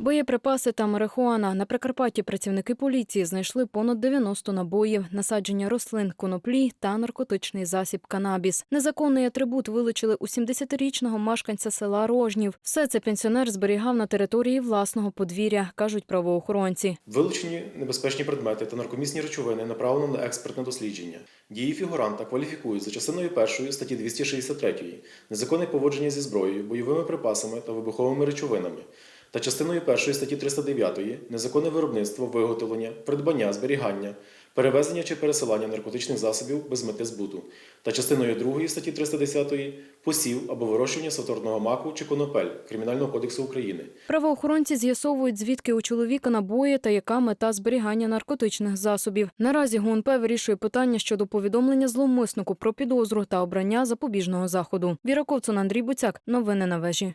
Боєприпаси та марихуана. На Прикарпатті працівники поліції знайшли понад 90 набоїв, насадження рослин, коноплі та наркотичний засіб канабіс. Незаконний атрибут вилучили у 70-річного мешканця села Рожнів. Все це пенсіонер зберігав на території власного подвір'я, кажуть правоохоронці. Вилучені небезпечні предмети та наркомісні речовини направлено на експертне дослідження. Дії фігуранта кваліфікують за частиною першої статті 263 незаконне поводження зі зброєю, бойовими припасами та вибуховими речовинами. Та частиною першої статті 309 незаконне виробництво, виготовлення, придбання, зберігання, перевезення чи пересилання наркотичних засобів без мети збуту. Та частиною другої статті 310 посів або вирощування саторного маку чи конопель Кримінального кодексу України. Правоохоронці з'ясовують, звідки у чоловіка набої та яка мета зберігання наркотичних засобів. Наразі ГУНП вирішує питання щодо повідомлення зловмиснику про підозру та обрання запобіжного заходу. Віра Ковцун, Андрій Буцяк. Новини на вежі.